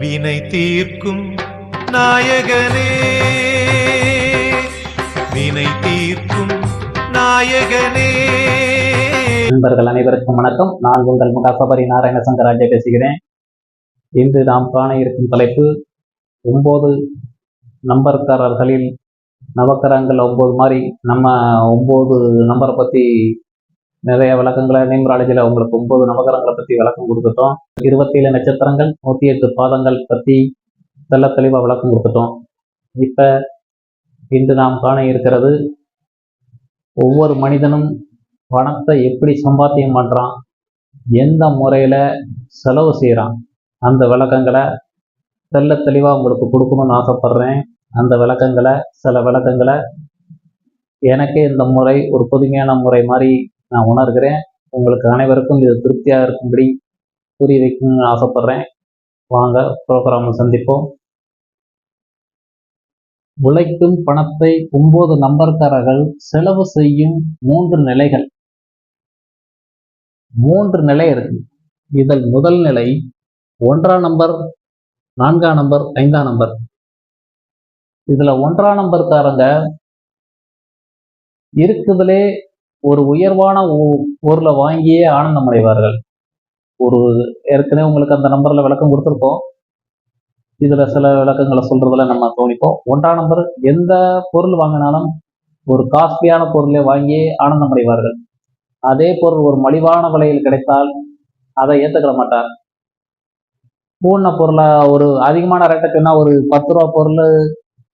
வினை தீர்க்கும் நாயகனே. வினை தீர்க்கும் நாயகனே. நண்பர்கள் அனைவருக்கும் வணக்கம். நான் உங்கள் முகாசபரி நாராயணசங்கராஜா பேசுகிறேன். இன்று நாம் காண இருக்கும் தலைப்பு ஒன்பது நம்பர்காரர்களில் நவக்கரங்கள் ஒன்பது மாதிரி நம்ம ஒம்பது நம்பரை பற்றி நிறைய விளக்கங்களை நியூமராலஜியில் உங்களுக்கு ஒன்பது நவகரங்களை பற்றி விளக்கம் கொடுத்துட்டோம் இருபத்தேழு நட்சத்திரங்கள் நூற்றி எட்டு பாதங்கள் பற்றி தெல்ல தெளிவாக விளக்கம் கொடுத்துட்டோம் இப்போ இன்று நாம் காண இருக்கிறது ஒவ்வொரு மனிதனும் பணத்தை எப்படி சம்பாத்தியம் பண்ணுறான் எந்த முறையில் செலவு செய்கிறான் அந்த விளக்கங்களை தெல்ல தெளிவாக உங்களுக்கு கொடுக்கணும்னு ஆசைப்பட்றேன். அந்த விளக்கங்களை சில விளக்கங்களை எனக்கே இந்த முறை ஒரு புதுமையான முறை மாதிரி நான் உணர்கிறேன். உங்களுக்கு அனைவருக்கும் இது திருப்தியாக இருக்கும்படி புரிய வைக்கணும்னு ஆசைப்படுறேன். வாங்க ப்ரோக்ராமை சந்திப்போம். உழைக்கும் பணத்தை ஒன்பது நம்பர்காரர்கள் செலவு செய்யும் மூன்று நிலைகள். மூன்று நிலை இருக்கு. இதில் முதல் நிலை ஒன்றாம் நம்பர் நான்காம் நம்பர் ஐந்தாம் நம்பர். இதுல ஒன்றாம் நம்பர்காரங்க இருக்குதுலே ஒரு உயர்வான பொருளை வாங்கியே ஆனந்தம் அடைவார்கள். ஒரு ஏற்கனவே உங்களுக்கு அந்த நம்பர்ல விளக்கம் கொடுத்துருக்கோம். இதுல சில விளக்கங்களை சொல்றதுல நம்ம கவனிப்போம். ஒன்றாம் நம்பர் எந்த பொருள் வாங்கினாலும் ஒரு காஸ்ட்லியான பொருளை வாங்கியே ஆனந்தம் அடைவார்கள். அதே பொருள் ஒரு மலிவான விலையில் கிடைத்தால் அதை ஏற்றுக்கிட மாட்டார். பூர்ண பொருளை ஒரு அதிகமான ரேட்டை சொன்னா ஒரு பத்து ரூபா பொருள்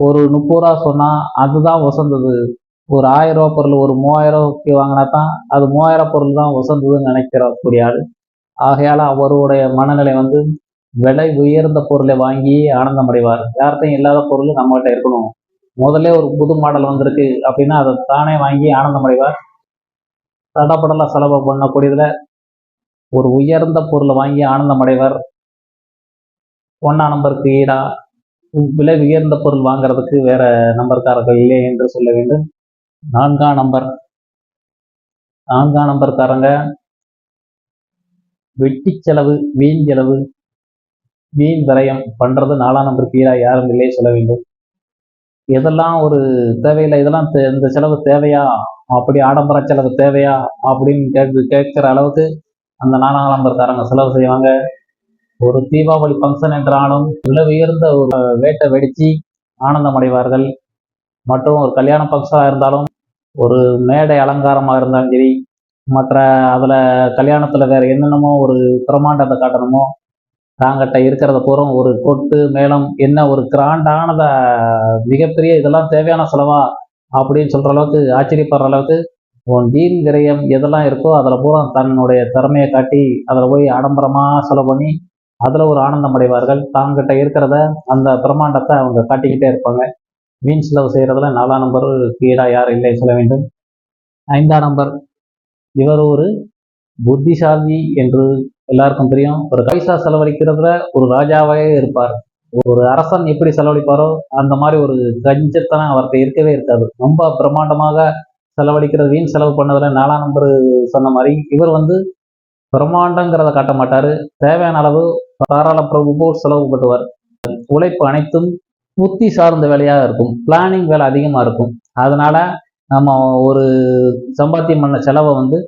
ஒரு முப்பது ரூபா சொன்னா அதுதான் உசந்தது ஒரு ஆயிரம் ரூபா பொருள் ஒரு மூவாயிரம் ரூபாய்க்கு வாங்கினா தான் அது மூவாயிரம் பொருள் தான் உசந்ததுன்னு நினைக்கிறக்கூடிய ஆள். ஆகையால் அவருடைய மனநிலை வந்து விலை உயர்ந்த பொருளை வாங்கி ஆனந்தம் அடைவார். யார்கிட்டையும் இல்லாத பொருள் நம்மகிட்ட இருக்கணும். முதல்ல ஒரு புது மாடல் வந்திருக்கு அப்படின்னா அதை தானே வாங்கி ஆனந்தம் அடைவார். தடப்படலாம் செலவு பண்ணக்கூடியதில் ஒரு உயர்ந்த பொருளை வாங்கி ஆனந்தம் அடைவர். ஒன்றா நம்பருக்கு ஈடா விலை உயர்ந்த பொருள் வாங்குறதுக்கு வேற நம்பர்காரர்கள் இல்லை என்று சொல்ல வேண்டும். நான்காம் நம்பர். நான்காம் நம்பர்காரங்க வெட்டி செலவு வீண் செலவு வீண் விரயம் பண்றது நாலாம் நம்பர் ஈடா யாரும் இல்லை சொல்ல வேண்டும். எதெல்லாம் ஒரு தேவையில்லை இதெல்லாம் இந்த செலவு தேவையா? அப்படி ஆடம்பர செலவு தேவையா? அப்படின்னு கேட்கு கேட்கிற அளவுக்கு அந்த நாலாம் நம்பர்காரங்க செலவு செய்வாங்க. ஒரு தீபாவளி ஃபங்க்ஷன் என்றாலும் விலை உயர்ந்த ஒரு வேட்டை வெடிச்சு ஆனந்தம் அடைவார்கள் மற்றும் ஒரு கல்யாண ஃபங்க்ஷனாக இருந்தாலும் ஒரு மேடை அலங்காரமாக இருந்தாலும் சரி மற்ற அதில் கல்யாணத்தில் வேற என்னென்னமோ ஒரு பிரமாண்டத்தை காட்டணுமோ தாங்கிட்ட இருக்கிறத பூரா ஒரு கொட்டு மேளம் என்ன ஒரு கிராண்டானதை மிகப்பெரிய இதெல்லாம் தேவையான செலவா அப்படின்னு சொல்கிற அளவுக்கு ஆச்சரியப்படுற அளவுக்கு உன் வீண் விரயம் எதெல்லாம் இருக்கோ அதில் பூரா தன்னுடைய திறமையை காட்டி அதில் போய் ஆடம்பரமாக செலவு பண்ணி அதில் ஒரு ஆனந்தம் அடைவார்கள். தாங்கிட்ட இருக்கிறத அந்த பிரம்மாண்டத்தை அவங்க காட்டிக்கிட்டே இருப்பாங்க. வீண் செலவு செய்கிறதுல நாலாம் நம்பர் கீழா யார் இல்லை சொல்ல வேண்டும். ஐந்தாம் நம்பர் இவர் ஒரு புத்திசாலி என்று எல்லாருக்கும் தெரியும். ஒரு பைசா செலவழிக்கிறதுல ஒரு ராஜாவே இருப்பார். ஒரு அரசன் எப்படி செலவழிப்பாரோ அந்த மாதிரி ஒரு கஞ்சத்தனம் அவர்கிட்ட இருக்கவே இருக்காது. ரொம்ப பிரம்மாண்டமாக செலவழிக்கிறது வீண் செலவு பண்ணதுல நாலாம் நம்பர் சொன்ன மாதிரி இவர் வந்து பிரம்மாண்டங்கிறத காட்ட மாட்டார். தேவையான அளவு தாராள பிரபு போல் செலவு பண்ணுவார். உழைப்பு அனைத்தும் புத்தி சார்ந்த வேலையாக இருக்கும். பிளானிங் வேலை அதிகமாக இருக்கும். அதனால் நம்ம ஒரு சம்பாத்தியம் பண்ண செலவை வந்து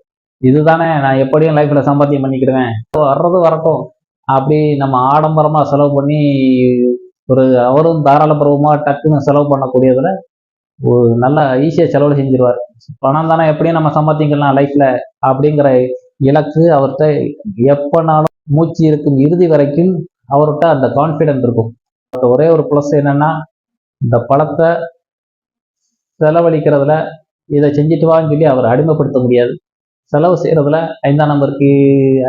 இதுதானே நான் எப்படியும் லைஃப்பில் சம்பாத்தியம் பண்ணிக்கிடுவேன். வர்றது வரட்டும். அப்படி நம்ம ஆடம்பரமாக செலவு பண்ணி ஒரு அவரும் தாராளபூர்வமாக டக்குன்னு செலவு பண்ணக்கூடியதில் ஒரு நல்ல ஈஸியாக செலவு செஞ்சிருவார். பணம் தானே எப்படியும் நம்ம சம்பாத்திக்கலாம் லைஃப்பில் அப்படிங்கிற இலக்கு அவர்கிட்ட எப்பனாலும் மூச்சு இருக்கும் இறுதி வரைக்கும் அவர்கிட்ட அந்த கான்ஃபிடென்ட் இருக்கும். ஒரே ஒரு ப்ளஸ் என்னன்னா இந்த பணத்தை செலவழிக்கிறதுல இதை செஞ்சுட்டு வான்னு சொல்லி அவர் அடிமைப்படுத்த முடியாது. செலவு செய்யறதுல ஐந்தாம் நம்பருக்கு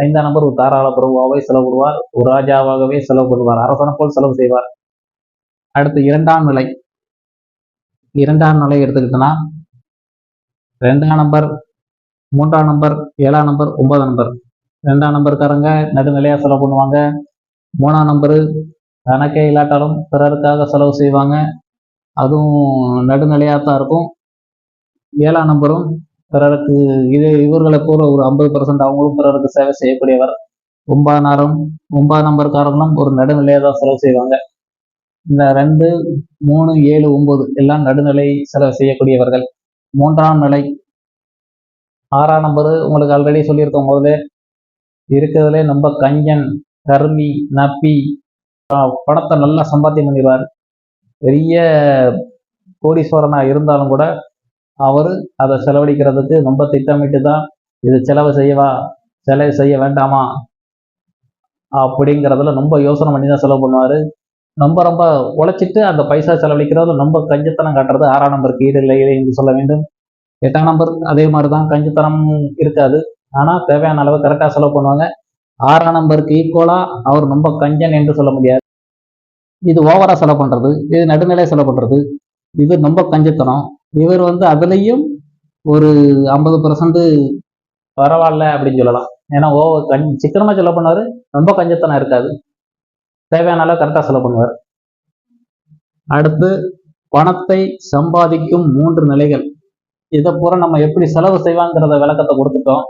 ஐந்தாம் நம்பர் ஒரு தாராள பிரபுவாகவே செலவு பண்ணுவார் ஒரு ராஜாவாகவே செலவு பண்ணுவார் அரசனை போல் செலவு செய்வார். அடுத்து இரண்டாம் நிலை. இரண்டாம் நிலை எடுத்துக்கிட்டோன்னா ரெண்டாம் நம்பர் மூன்றாம் நம்பர் ஏழாம் நம்பர் ஒன்பதாம் நம்பர். ரெண்டாம் நம்பர்காரங்க நடுநிலையாக செலவு பண்ணுவாங்க. மூணாம் நம்பரு கணக்கே இல்லாட்டாலும் பிறருக்காக செலவு செய்வாங்க. அதுவும் நடுநிலையாக தான் இருக்கும். ஏழாம் நம்பரும் பிறருக்கு இது இவர்களை போல ஒரு ஐம்பது பர்சன்ட் அவங்களும் பிறருக்கு சேவை செய்யக்கூடியவர். ஒன்பதாம் நேரம் ஒன்பதாம் நம்பர்காரங்களும் ஒரு நடுநிலையாக தான் செலவு செய்வாங்க. இந்த ரெண்டு மூணு ஏழு ஒன்பது எல்லாம் நடுநிலை செலவு செய்யக்கூடியவர்கள். மூன்றாம் நிலை. ஆறாம் நம்பரு உங்களுக்கு ஆல்ரெடி சொல்லியிருக்கோம். போது இருக்கிறதுலே ரொம்ப கஞ்சன் கருமி நப்பி பணத்தை நல்லா சம்பாத்தியம் பண்ணிடுவார். பெரிய கோடீஸ்வரனா இருந்தாலும் கூட அவர் அதை செலவழிக்கிறதுக்கு ரொம்ப திட்டமிட்டு தான் இது செலவு செய்யவா செலவு செய்ய வேண்டாமா அப்படிங்கிறதுல ரொம்ப யோசனை பண்ணி தான் செலவு பண்ணுவார். ரொம்ப ரொம்ப உழைச்சிட்டு அந்த பைசா செலவழிக்கிறது ரொம்ப கஞ்சத்தனம் காட்டுறது ஆறாம் நம்பருக்கு ஈடு இல்லை என்று சொல்ல வேண்டும். எட்டாம் நம்பர் அதே மாதிரி தான் கஞ்சத்தனம் இருக்காது. ஆனால் தேவையான அளவு கரெக்டாக செலவு பண்ணுவாங்க. ஆறாம் நம்பருக்கு ஈக்குவலாக அவர் ரொம்ப கஞ்சன் என்று சொல்ல முடியாது. இது ஓவரா செலவு பண்றது இது நடுநிலை செலவு பண்றது இது ரொம்ப கஞ்சத்தனம். இவர் வந்து அதுலேயும் ஒரு ஐம்பது பர்சன்ட் பரவாயில்ல அப்படின்னு சொல்லலாம். ஏன்னா ஓ கண் சிக்கனமா செலவு பண்ணுவார் ரொம்ப கஞ்சத்தனம் இருக்காது. தேவையான அளவு கரெக்டாக செலவு பண்ணுவார். அடுத்து பணத்தை சம்பாதிக்கும் மூன்று நிலைகள். இதை பூரா நம்ம எப்படி செலவு செய்வாங்கிறத விளக்கத்தை கொடுத்துட்டோம்.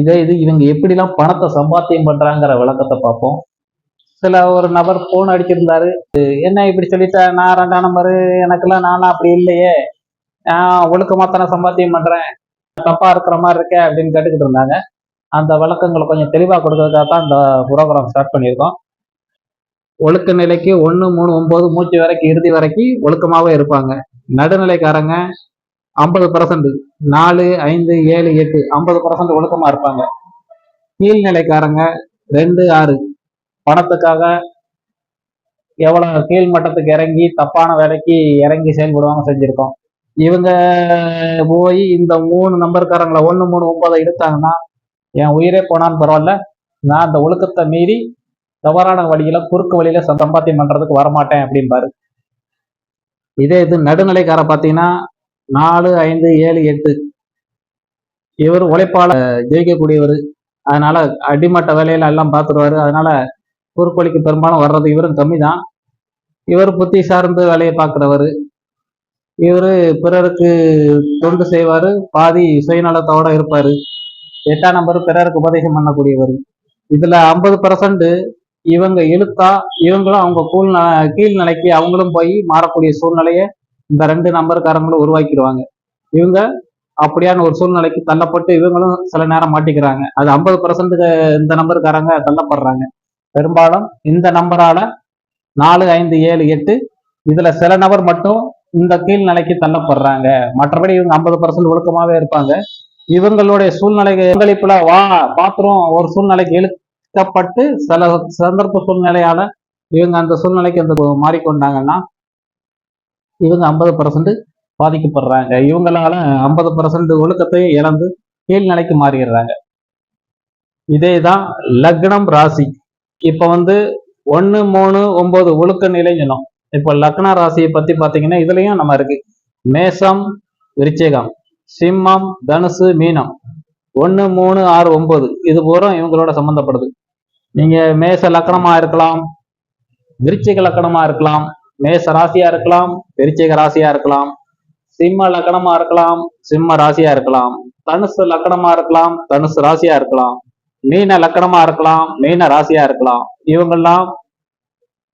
இதே இது இவங்க எப்படிலாம் பணத்தை சம்பாத்தியம் பண்றாங்கிற விளக்கத்தை பார்ப்போம். சில ஒரு நபர் போன் அடிச்சிருந்தாரு. என்ன இப்படி சொல்லிட்ட? நான் ரெண்டாம் நம்பரு எனக்கெல்லாம் நானும் அப்படி இல்லையே. நான் ஒழுக்கமாக தானே சம்பாத்தியம் பண்றேன். தப்பா இருக்கிற மாதிரி இருக்கேன் அப்படின்னு கேட்டுக்கிட்டு இருந்தாங்க. அந்த விளக்கங்களை கொஞ்சம் தெளிவாக கொடுக்கறதுக்காக தான் இந்த புரோகிராம் ஸ்டார்ட் பண்ணியிருக்கோம். ஒழுக்க நிலைக்கு ஒன்று மூணு ஒம்பது மூச்சு வரைக்கும் இறுதி வரைக்கும் ஒழுக்கமாகவே இருப்பாங்க. நடுநிலைக்காரங்க ஐம்பது பர்சன்ட் நாலு ஐந்து ஏழு எட்டு ஐம்பது பர்சன்ட் ஒழுக்கமா இருப்பாங்க. கீழ்நிலைக்காரங்க ரெண்டு ஆறு. பணத்துக்காக எவ்வளவு கீழ் மட்டத்துக்கு இறங்கி தப்பான வேலைக்கு இறங்கி செயல்படுவாங்க செஞ்சிருக்கோம். இவங்க போய் இந்த மூணு நம்பர்காரங்களை ஒன்று மூணு ஒன்பதை எடுத்தாங்கன்னா என் உயிரே போனான்னு பரவாயில்ல. நான் அந்த ஒழுக்கத்தை மீறி தவறான வழியில குறுக்கு வழியில சம்பாத்தியம் பண்றதுக்கு வரமாட்டேன் அப்படிம்பாரு. இதே இது நடுநிலைக்கார பார்த்தீங்கன்னா நாலு ஐந்து ஏழு எட்டு. இவர் உழைப்பால ஜெயிக்கக்கூடியவர். அதனால அடிமட்ட வேலையில எல்லாம் பார்த்துருவாரு அதனால குறுக்கோழிக்கு பெரும்பாலும் வர்றது இவரும் கம்மி தான் இவர் புத்தி சார்ந்து வேலையை பார்க்குறவர் இவர் பிறருக்கு தொண்டு செய்வார். பாதி சுயநலத்தோட இருப்பார். எட்டாம் நம்பர் பிறருக்கு உபதேசம் பண்ணக்கூடியவர். இதில் ஐம்பது பர்சன்ட் இவங்க இழுத்தா இவங்களும் அவங்க கூழ் கீழ்நிலைக்கு அவங்களும் போய் மாறக்கூடிய சூழ்நிலையை இந்த ரெண்டு நம்பர்காரங்களும் உருவாக்கிடுவாங்க. இவங்க அப்படியான ஒரு சூழ்நிலைக்கு தள்ளப்பட்டு இவங்களும் சில நேரம் மாட்டிக்கிறாங்க. அது ஐம்பது பர்சன்ட் இந்த நம்பர்காரங்க தள்ளப்படுறாங்க. பெரும்பாலும் இந்த நம்பரால நாலு ஐந்து ஏழு எட்டு இதுல சில நபர் மட்டும் இந்த கீழ் நிலைக்கு தள்ளப்படுறாங்க. மற்றபடி இவங்க ஐம்பது பர்சன்ட் ஒழுக்கமாவே இருப்பாங்க. இவங்களுடைய சூழ்நிலை பங்களிப்புல வா பாத்திரம் ஒரு சூழ்நிலைக்கு இழுக்கப்பட்டு சில சந்தர்ப்ப சூழ்நிலையால இவங்க அந்த சூழ்நிலைக்கு அந்த மாறிக்கொண்டாங்கன்னா இவங்க ஐம்பது பர்சன்ட் பாதிக்கப்படுறாங்க. இவங்களால ஐம்பது பர்சன்ட் ஒழுக்கத்தையும் இழந்து கீழ்நிலைக்கு மாறிடுறாங்க. இதே தான் லக்னம் ராசி. இப்போ வந்து ஒன்று மூணு ஒன்பது ஒழுக்க நிலை சொன்னோம். இப்போ லக்ன ராசியை பத்தி பார்த்தீங்கன்னா இதுலயும் நம்ம இருக்கு. மேசம் விருச்சிகம் சிம்மம் தனுசு மீனம். ஒன்று மூணு ஆறு ஒன்பது. இது பூரா இவங்களோட சம்மந்தப்படுது நீங்க மேச லக்கணமா இருக்கலாம் விருச்சிக லக்கணமா இருக்கலாம். மேச ராசியா இருக்கலாம் பெருச்சேக ராசியா இருக்கலாம் சிம்ம லக்கணமா இருக்கலாம் சிம்ம ராசியா இருக்கலாம் தனுசு லக்கணமா இருக்கலாம் தனுசு ராசியா இருக்கலாம் மீன லக்கணமா இருக்கலாம் மீன ராசியா இருக்கலாம். இவங்கெல்லாம்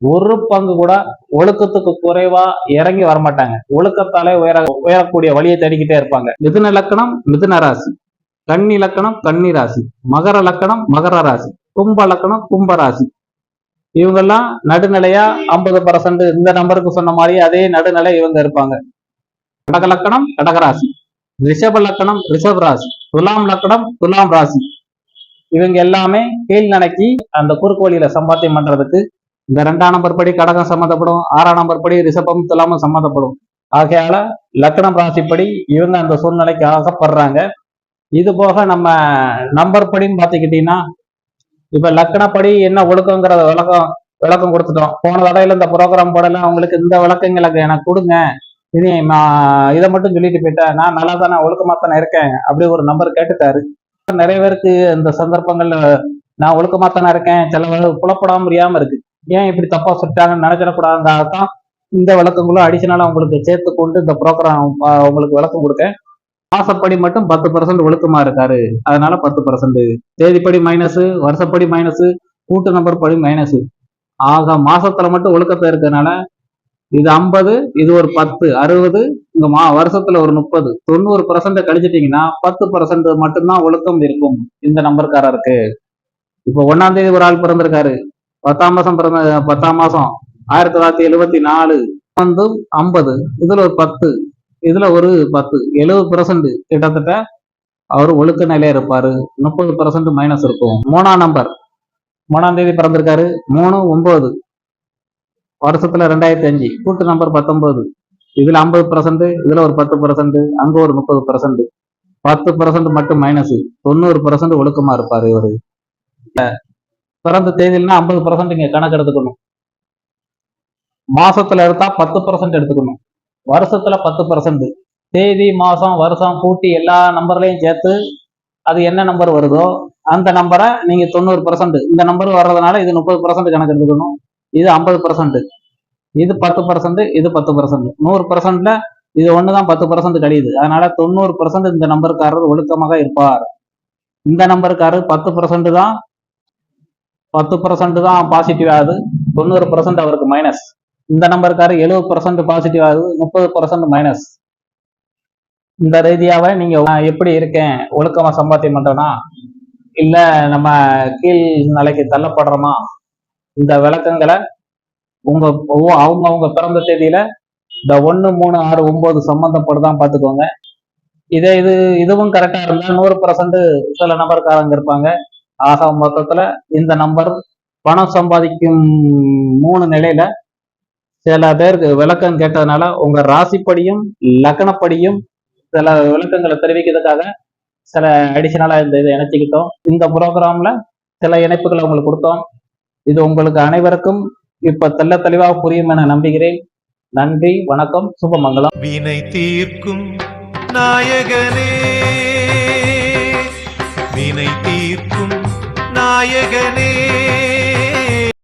ஒரு பங்கு கூட ஒழுக்கத்துக்கு குறைவா இறங்கி வரமாட்டாங்க. ஒழுக்கத்தாலே உயர உயரக்கூடிய வழியை தேடிக்கிட்டே இருப்பாங்க. மிதுன லக்கணம் மிதுன ராசி. கன்னி லக்கணம் கன்னி ராசி. மகர லக்கணம் மகர ராசி. கும்ப லக்கணம் கும்ப ராசி. இவங்கெல்லாம் நடுநிலையா ஐம்பது பர்சன்ட் இந்த நம்பருக்கு சொன்ன மாதிரி அதே நடுநிலை இவங்க இருப்பாங்க. கடக லக்கணம் கடகராசி ரிஷப லக்கணம் ரிஷப் ராசி. துலாம் லக்கணம் துலாம் ராசி. இவங்க எல்லாமே கீழ் நினைக்கி அந்த குறுக்கு வழியில சம்பாத்தியம் பண்றதுக்கு இந்த ரெண்டாம் நம்பர் படி கடகம் சம்மந்தப்படும் ஆறாம் நம்பர் படி ரிஷபம் துலாமும் சம்மந்தப்படும். ஆகையால லக்கணம் ராசிப்படி இவங்க அந்த சூழ்நிலைக்கு ஆகப்படுறாங்க இது போக நம்ம நம்பர் படின்னு பாத்துக்கிட்டீங்கன்னா இப்ப லக்கணப்படி என்ன ஒழுக்கங்கிறத விளக்கம் விளக்கம் கொடுத்துட்டோம். போன தடையில இந்த ப்ரோக்ராம் போடல அவங்களுக்கு இந்த விளக்கங்களுக்கு எனக்கு கொடுங்க. இனி நான் இதை மட்டும் சொல்லிட்டு போயிட்டேன் நான் நல்லா தானே ஒழுக்கமா தானே இருக்கேன் அப்படி ஒரு நம்பர் கேட்டுட்டாரு. நிறைய பேருக்கு இந்த சந்தர்ப்பங்கள்ல நான் ஒழுக்கமா தானே இருக்கேன் சில புலப்படாம முடியாம இருக்கு. ஏன் இப்படி தப்பா சொல்லிட்டாங்கன்னு நினைச்சிடக்கூடாதுங்காக தான் இந்த விளக்கங்களும் அடிஷனலா உங்களுக்கு சேர்த்து கொண்டு இந்த ப்ரோக்ராம் உங்களுக்கு விளக்கம் கொடுக்க மாசப்படி மட்டும் பத்து பர்சன்ட் ஒழுக்கமா இருக்காரு. அதனால பத்து பர்சன்ட் தேதிப்படி மைனஸ் வருஷப்படி மைனஸ் கூட்டு நம்பர் படி மைனஸ் ஆக மாசத்துல மட்டும் ஒழுக்கத்தை இருக்கிறதுனால இது ஐம்பது இது ஒரு பத்து அறுபது இந்த மா வருஷத்துல ஒரு முப்பது. தொண்ணூறு பர்சன்ட் கழிச்சிட்டீங்கன்னா பத்து பர்சன்ட் மட்டும்தான் ஒழுக்கம் இருக்கும் இந்த நம்பர்காரருக்கு. இப்போ ஒன்னாம் தேதி ஒரு ஆள் பிறந்திருக்காரு. பத்தாம் மாசம் பிறந்த பத்தாம் மாசம். ஆயிரத்தி தொள்ளாயிரத்தி எழுபத்தி நாலு. வந்து ஐம்பது இதுல ஒரு பத்து. இதுல ஒரு பத்து எழுபது பர்சன்ட் கிட்டத்தட்ட அவர் ஒழுக்க நிலையா இருப்பாரு. முப்பது பர்சன்ட் மைனஸ் இருக்கும். மூணாம் நம்பர் மூணாம் தேதி பிறந்திருக்காரு. மூணு ஒன்பது. வருஷத்துல ரெண்டாயிரத்தி அஞ்சு. கூட்டு நம்பர் பத்தொன்பது. இதுல ஐம்பது பர்சன்ட் இதுல ஒரு பத்து பர்சன்ட் அங்க ஒரு முப்பது பர்சன்ட் பத்து பர்சன்ட் மட்டும் மைனஸ் தொண்ணூறு பர்சன்ட் ஒழுக்கமா இருப்பாரு இவரு. பிறந்த தேதியில்னா ஐம்பது பர்சன்ட் இங்க கணக்கு எடுத்துக்கணும். மாசத்துல எடுத்தா பத்து பர்சன்ட் எடுத்துக்கணும். வருஷத்துல பத்து பர்சன்ட் தேதி மாசம் வருஷம் கூட்டி எல்லா நம்பர்லையும் சேர்த்து அது என்ன நம்பர் வருதோ அந்த நம்பரை நீங்க தொண்ணூறு பர்சன்ட் இந்த நம்பர் வர்றதுனால இது முப்பது பர்சன்ட் கணக்கு எடுத்துக்கணும் இது ஐம்பது பர்சன்ட் இது பத்து பர்சன்ட் இது பத்து பர்சன்ட் நூறு பர்சன்ட்ல இது ஒண்ணுதான் பத்து பர்சன்ட் கழியுது அதனால தொண்ணூறு பர்சன்ட் இந்த நம்பருக்காரர் ஒழுக்கமாக இருப்பார். இந்த நம்பருக்காரர் பத்து பர்சன்ட் தான் பத்து பர்சன்ட் தான் பாசிட்டிவ் ஆகுது. தொண்ணூறு பர்சன்ட் அவருக்கு மைனஸ் இந்த நம்பருக்காரு எழுபது பர்சன்ட் பாசிட்டிவ் ஆகுது முப்பது பர்சன்ட் மைனஸ் இந்த ரீதியாவே நீங்க எப்படி இருக்கேன் ஒழுக்கமா சம்பாத்தியம் பண்றனா? இல்ல நம்ம கீழ் நிலைக்கு தள்ளப்படுறோமா? இந்த விளக்கங்களை உங்க அவங்க அவங்க பிறந்த தேதியில இந்த ஒண்ணு மூணு ஆறு ஒன்பது சம்பந்தப்படுதான் பார்த்துக்கோங்க. இதே இது இதுவும் கரெக்டா இருந்தா நூறு பர்சன்ட் சில நம்பர்காரங்க இருப்பாங்க. ஆக மொத்தத்துல இந்த நம்பர் பணம் சம்பாதிக்கும் மூணு நிலையில சில பேருக்கு விளக்கம் கேட்டதுனால உங்க ராசிப்படியும் லக்கணப்படியும் சில விளக்கங்களை தெரிவிக்கிறதுக்காக சில அடிஷனலா இந்த இதை இணைச்சிக்கிட்டோம். இந்த ப்ரோக்ராம்ல சில இணைப்புகளை உங்களுக்கு கொடுத்தோம். இது உங்களுக்கு அனைவருக்கும் இப்ப தெல்ல தெளிவாக புரியும் என நம்புகிறேன். நன்றி வணக்கம் சுபமங்கலம். வினை தீர்க்கும் நாயகனே வினை தீர்க்கும் நாயகனே.